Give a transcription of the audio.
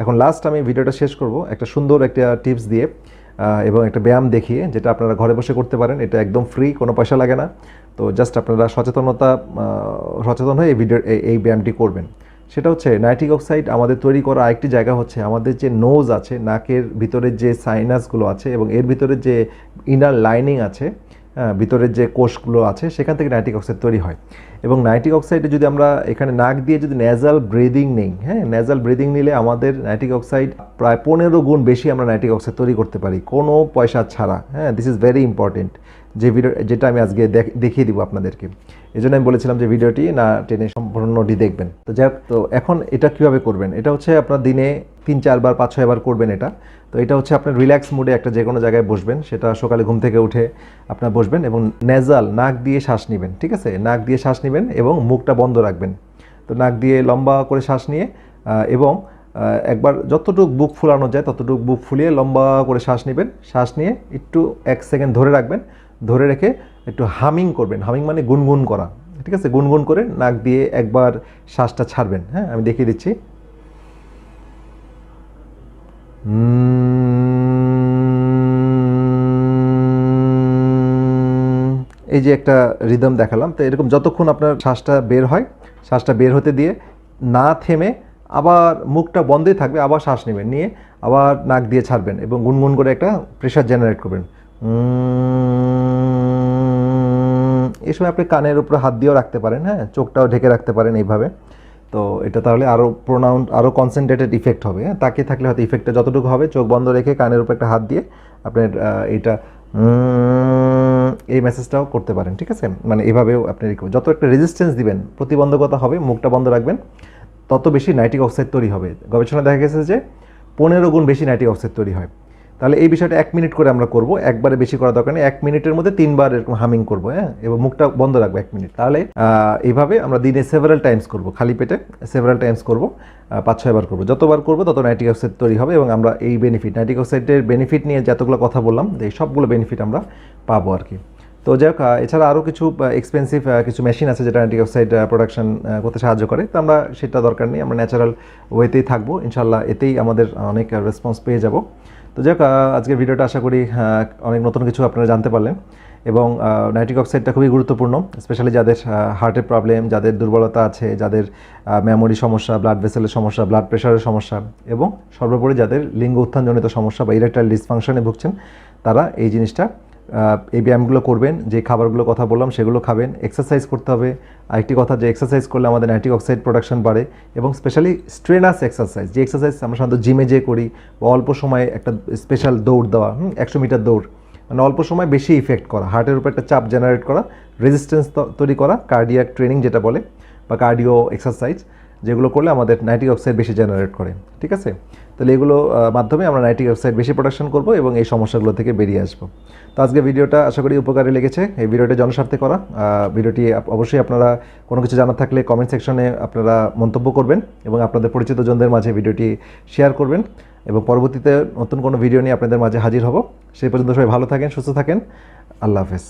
এখন লাস্ট আমি ভিডিওটা শেষ করব। একটা সুন্দর একটা টিপস দিয়ে এবং একটা ব্যায়াম দেখিয়ে, যেটা আপনারা ঘরে বসে করতে পারেন। এটা একদম ফ্রি কোনো পয়সা লাগে না। তো জাস্ট আপনারা সচেতনতা সচেতন হয়ে এই ভিডিও এই- ব্যায়ামটি করবেন। সেটা হচ্ছে নাইট্রিক অক্সাইড আমাদের তৈরি করা আরেকটি জায়গা হচ্ছে আমাদের যে নোজ আছে, নাকের ভিতরের যে সাইনাসগুলো আছে এবং এর ভিতরে যে ইনার লাইনিং আছে ভিতরের যে কোষগুলো আছে, সেখান থেকে নাইট্রিক অক্সাইড তৈরি হয়। এবং নাইট্রিক অক্সাইডে যদি আমরা এখানে নাক দিয়ে যদি ন্যাজাল ব্রিদিং নেই হ্যাঁ ন্যাজাল ব্রিদিং নিলে আমাদের নাইট্রিক অক্সাইড প্রায় পনেরো গুণ বেশি আমরা নাইট্রিক অক্সাইড তৈরি করতে পারি, কোনো পয়সা ছাড়া। হ্যাঁ দিস ইজ ভেরি ইম্পর্টেন্ট যে ভিডিও যেটা আমি আজকে দেখিয়ে দিব আপনাদেরকে। এই জন্য আমি বলেছিলাম যে ভিডিওটি না টেনে সম্পূর্ণটি দেখবেন। তো যাই তো এখন এটা কীভাবে করবেন? এটা হচ্ছে আপনার দিনে তিন, চারবার, পাঁচ, ছয়বার করবেন এটা। তো এটা হচ্ছে আপনার রিল্যাক্স মুডে একটা যে কোনো জায়গায় বসবেন। সেটা সকালে ঘুম থেকে উঠে আপনার বসবেন এবং নেজাল নাক দিয়ে শ্বাস নেবেন, ঠিক আছে? নাক দিয়ে শ্বাস নেবেন এবং মুখটা বন্ধ রাখবেন। তো নাক দিয়ে লম্বা করে শ্বাস নিয়ে এবং একবার যতটুকু বুক ফুলানো যায় ততটুকু বুক ফুলিয়ে লম্বা করে শ্বাস নেবেন। শ্বাস নিয়ে একটু এক সেকেন্ড ধরে রাখবেন। ধরে রেখে একটু হামিং করবেন। হামিং মানে গুনগুন করা। ঠিক আছে? গুনগুন করে নাক দিয়ে একবার শ্বাসটা ছাড়বেন। হ্যাঁ আমি দেখিয়ে দিচ্ছি। এই যে একটা রিদম দেখালাম। তো এরকম যতক্ষণ আপনার শ্বাসটা বের হয়, শ্বাসটা বের হতে দিয়ে না থেমে আবার মুখটা বন্ধই থাকবে, আবার শ্বাস নেবেন। নিয়ে আবার নাক দিয়ে ছাড়বেন এবং গুনগুন করে একটা প্রেশার জেনারেট করবেন। এই সময় আপনি কানের উপরে হাত দিয়েও রাখতে পারেন হ্যাঁ? চোখটাও ঢেকে রাখতে পারেন এইভাবে। তো এটা তাহলে আরও প্রোনাউন্ড আরও কনসেন্ট্রেটেড ইফেক্ট হবে হ্যাঁ? তাকিয়ে থাকলে হয়তো ইফেক্টটা যতটুকু হবে, চোখ বন্ধ রেখে কানের উপর একটা হাত দিয়ে আপনার এইটা এই মেসেজটাও করতে পারেন, ঠিক আছে? মানে এভাবেও আপনি যত একটা রেজিস্ট্যান্স দিবেন, প্রতিবন্ধকতা হবে, মুখটা বন্ধ রাখবেন, তত বেশি নাইট্রিক অক্সাইড তৈরি হবে। গবেষণা দেখা গেছে যে পনেরো গুণ বেশি নাইট্রিক অক্সাইড তৈরি হয়। তাহলে এই বিষয়টা এক মিনিট করে আমরা করব। একবারে বেশি করা দরকার নেই। এক মিনিটের মধ্যে তিনবার এরকম হামিং করব হ্যাঁ? এবং মুখটা বন্ধ রাখব এক মিনিট। তাহলে এইভাবে আমরা দিনে সেভারাল টাইমস করব। খালি পেটে সেভারাল টাইমস করব পাঁচ, ছয়বার করব। যতবার করব, তত নাইট্রিক অক্সাইড তৈরি হবে এবং আমরা এই বেনিফিট নাইট্রিক অক্সাইডের বেনিফিট নিয়ে যতগুলো কথা বললাম, এই সবগুলো বেনিফিট আমরা পাবো আর কি। তো যাই হোক এছাড়া আরও কিছু এক্সপেন্সিভ কিছু মেশিন আছে যেটা নাইট্রিক অক্সাইড প্রোডাকশন করতে সাহায্য করে। তো আমরা সেটা দরকার নেই, আমরা ন্যাচারাল ওয়েতেই থাকব। ইনশাল্লাহ এতেই আমাদের অনেক রেসপন্স পেয়ে যাব। তো যাই হোক আজকের ভিডিওটা আশা করি অনেক নতুন কিছু আপনারা জানতে পারলেন। এবং নাইট্রিক অক্সাইডটা খুবই গুরুত্বপূর্ণ স্পেশালি যাদের হার্টের প্রবলেম যাদের দুর্বলতা আছে, যাদের মেমোরি সমস্যা ব্লাড ভেসেলের সমস্যা ব্লাড প্রেশারের সমস্যা, এবং সর্বোপরি যাদের লিঙ্গ উত্থানজনিত সমস্যা বা ইরেকটাইল ডিসফাংশনে ভুগছেন, তারা এই জিনিসটা এই ব্যায়ামগুলো করবেন, যে খাবারগুলো কথা বললাম সেগুলো খাবেন এক্সারসাইজ করতে হবে। আরেকটি কথা, যে এক্সারসাইজ করলে আমাদের নাইট্রিক অক্সাইড প্রোডাকশন বাড়ে এবং স্পেশালি স্ট্রেনাস এক্সারসাইজ যে এক্সারসাইজ আমরা সাধারণত জিমে যেয়ে করি, বা অল্প সময়ে একটা স্পেশাল দৌড় দেওয়া, হুম, একশো মিটার দৌড় মানে অল্প সময় বেশি ইফেক্ট করা হার্টের উপর একটা চাপ জেনারেট করা রেজিস্ট্যান্স তৈরি করা কার্ডিয়াক ট্রেনিং যেটা বলে, বা কার্ডিও এক্সারসাইজ যেগুলো করলে আমাদের নাইট্রিক অক্সাইড বেশি জেনারেট করে, ঠিক আছে? তাহলে এগুলো মাধ্যমে আমরা নাইট্রিক অক্সাইড বেশি প্রোডাকশন করব এবং এই সমস্যাগুলো থেকে বেরিয়ে আসব। তো আজকে ভিডিওটা আশা করি উপকারী লেগেছে। এই ভিডিওটা জনস্বার্থে করা। ভিডিওটি অবশ্যই আপনারা কোনো কিছু জানার থাকলে কমেন্ট সেকশনে আপনারা মন্তব্য করবেন এবং আপনাদের পরিচিত জনদের মাঝে ভিডিওটি শেয়ার করবেন এবং পরবর্তীতে নতুন কোনো ভিডিও নিয়ে আপনাদের মাঝে হাজির হব। সেই পর্যন্ত সবাই ভালো থাকেন, সুস্থ থাকেন। আল্লাহ হাফেজ।